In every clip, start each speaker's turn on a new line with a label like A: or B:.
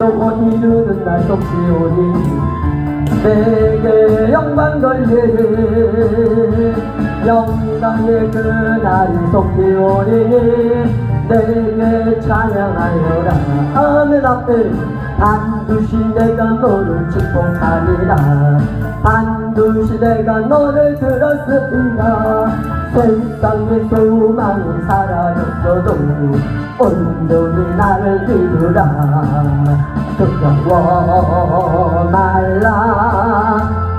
A: 온 이루는 날 속시오니 내게 영광 걸리니 영광의 그날이 속시오니 내게 찬양하여라. 하늘 앞에 반드시 내가 너를 축복하리라. 반 드시 내가 너를 들었으리라 세상의 소망이 사라졌어도 온전히 나를 이루라. 두려워 말라.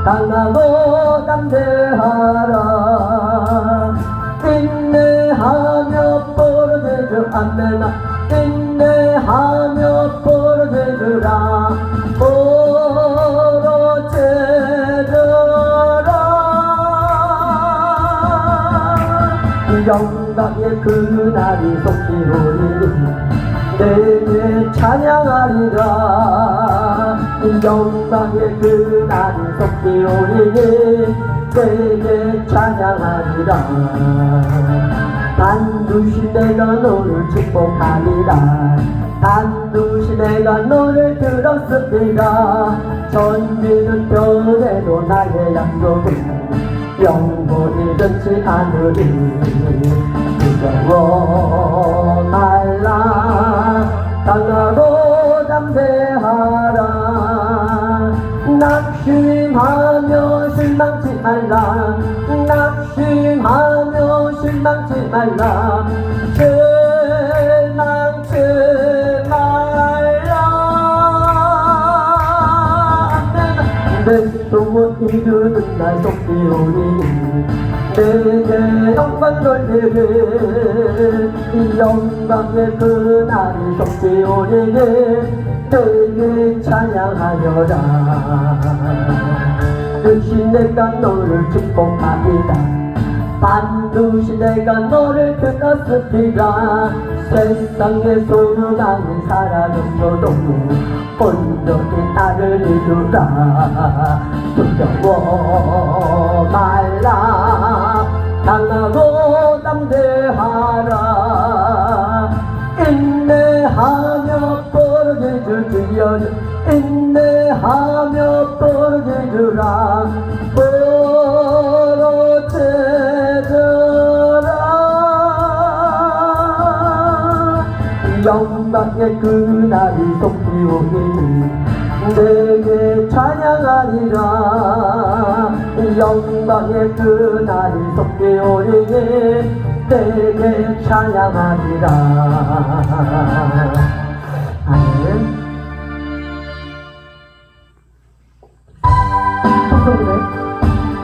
A: 강하고 담대하라. 인내하며 벌어지주 안내나 인내하며 영광의 그날이 속히오니 내게 찬양하리라. 영광의 그날이 속히오니 내게 찬양하리라. 반드시 내가 너를 축복하리라. 반드시 내가 너를 들었으리라 전지는 변해도 나의 약속은 영원히 변치 않으리 두려워 말라. 강하고 담대하라. 낙심하며 실망치 말라. 낙심하며 실망치 말라 날 속기오니 내게 영광 돌리리. 이 영광의 그날이 속기오니 내게 찬양하여라. 역시 내가 너를 축복하리라 반드시 내가 너를 들었으리라 세상의 소망이 사라졌어도 온전히 나를 이루라. 두려워 말라 영광의 그날이 속히오니 내게 찬양하리라. 영광의 그날이 속히오니 내게 찬양하리라. 아멘. 통성기네.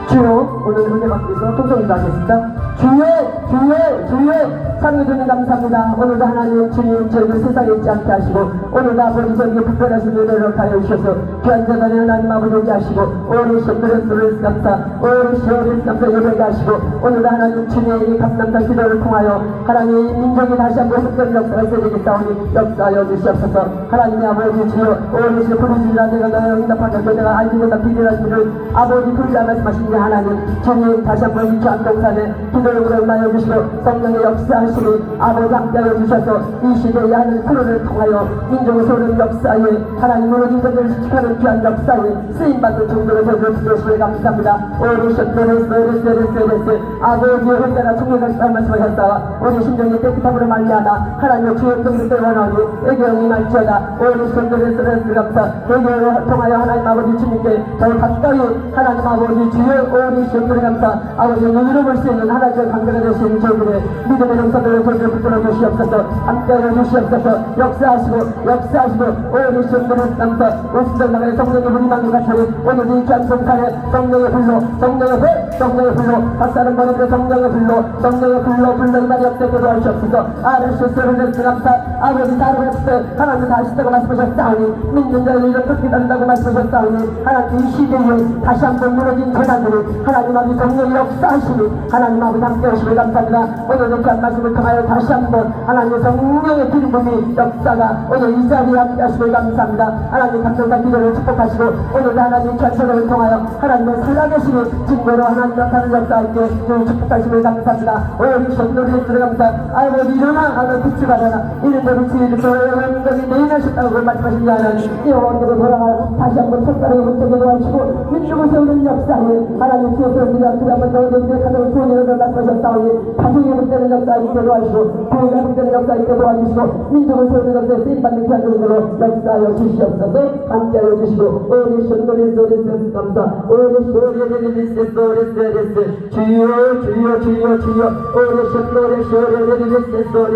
A: 주여 오늘 은혜 받기 위해서 통성기도 하겠습니다. 주여 주여 주여 상주님 감사합니다. 오늘도 하나님 주님 저희를 세상에 있지 않게 하시고 오늘도 아버지 저에게 특별하신 은혜를 가여 주셔서 귀한 자단에 하나님 아버지 오게 하시고 오늘 소리를 감사 오늘 시오를 감사 예배게 하시고 오늘도 하나님 주님의 이 감남산 기도를 통하여 하나님 민족이 다시 한번 흑변 역사가 있어야 되겠사오니 역사하여 주시옵소서. 하나님의 아버지 주여 오늘 시 부르짖으라 내가 너의 응답하겠고 내가 알지 못한 비밀한 일을 아버지 그리자 말씀하신 이 하나님 주님 다시 한번 이 주안동산에 기도를 부름하여 주시고 성령의 역사하시니 아버지 함께하여 주셔서 이 시대의 하늘 프로를 통하여 민족의 소를 역사에 하나님 무너진 것들을 지켜는 귀한 역사에 쓰임받는 정도로 저희를 부르시니 감사합니다. 오늘 셔터레스 레스 레스 레스. 아버지의 혼자나 총회가 말씀하셨다. 우리 심정이 깨끗함으로 말미암아 하나님의 주의 성령을 원하니 애경이 말지어다. 오늘 셔터레스 레스 감사. 애경을 통하여 하나님 아버지 주님께 더 가까이 하나님 아버지 오리 셔터레 감사. 아버지 눈으로 볼 수 있는 하나님의 관계가 되시 는 저희들의 믿음의 용사들을 저희들 붙들어 주시옵소서. 함께하여 주시옵소서. 역사하시고 역사하시고 오리 셔터레 감사 오시던 나라의 성령의 분이만과 같으니 오늘 이 성산에 성령의 불로 성령의 불 성령의 불로 박사는 번역의 성령의 불로 성령의 불로 불러 이날이 없애게 도와주시옵소서. 아르시스를 내스 감사 아버지 다른 때 하나님 다시 때고 말씀하셨사오니 믿는 자를 이렇게 한다고 말씀하셨사오니 하나님 이 시대에 다시 한번 무너진 재단들이 하나님 아버지 성령이 역사하시니 하나님 아버지 함께 하시고 감사합니다 오늘 이렇게 한 말씀을 통하여 다시 한번 하나님의 성령의 기름이 역사가 오늘 이 자리에 함께 하시고 감사합니다. 하나님 감사한 기도를 축복하시고 오늘 하나님 전설을 통하여 하나님의 살아계시는 증거로 하나님 나타나는 역사할게 축복하시고 감사합니다. 오늘 전도를 들어갑니다 아버지 일어나 하는 빛이 이런 하나님께서 지혜를 것이 내인하셨다고 말씀하신 자는 이 원대로 돌아가 다시 한번 첫사랑의 문턱에 놓아주시고 민족을 세우는 역사에 하나님 주옵소서 그 한번 더 내게 가정을 구원으로 말씀하셨사오니 가정의 문대는 역사 있게 도와주시고 교회가 문대는 역사 있게 도와주시고 민족을 세우는 역사에 쓰임받는 귀한 것으로 역사하여 주시옵소서. 함께하여 주시고 오리 쇼노리 소리스 감사. 오리 쇼리리리스 소리스 리스 주여 주여 주여 주여. 오리 쇼노리 쇼리리리스 소리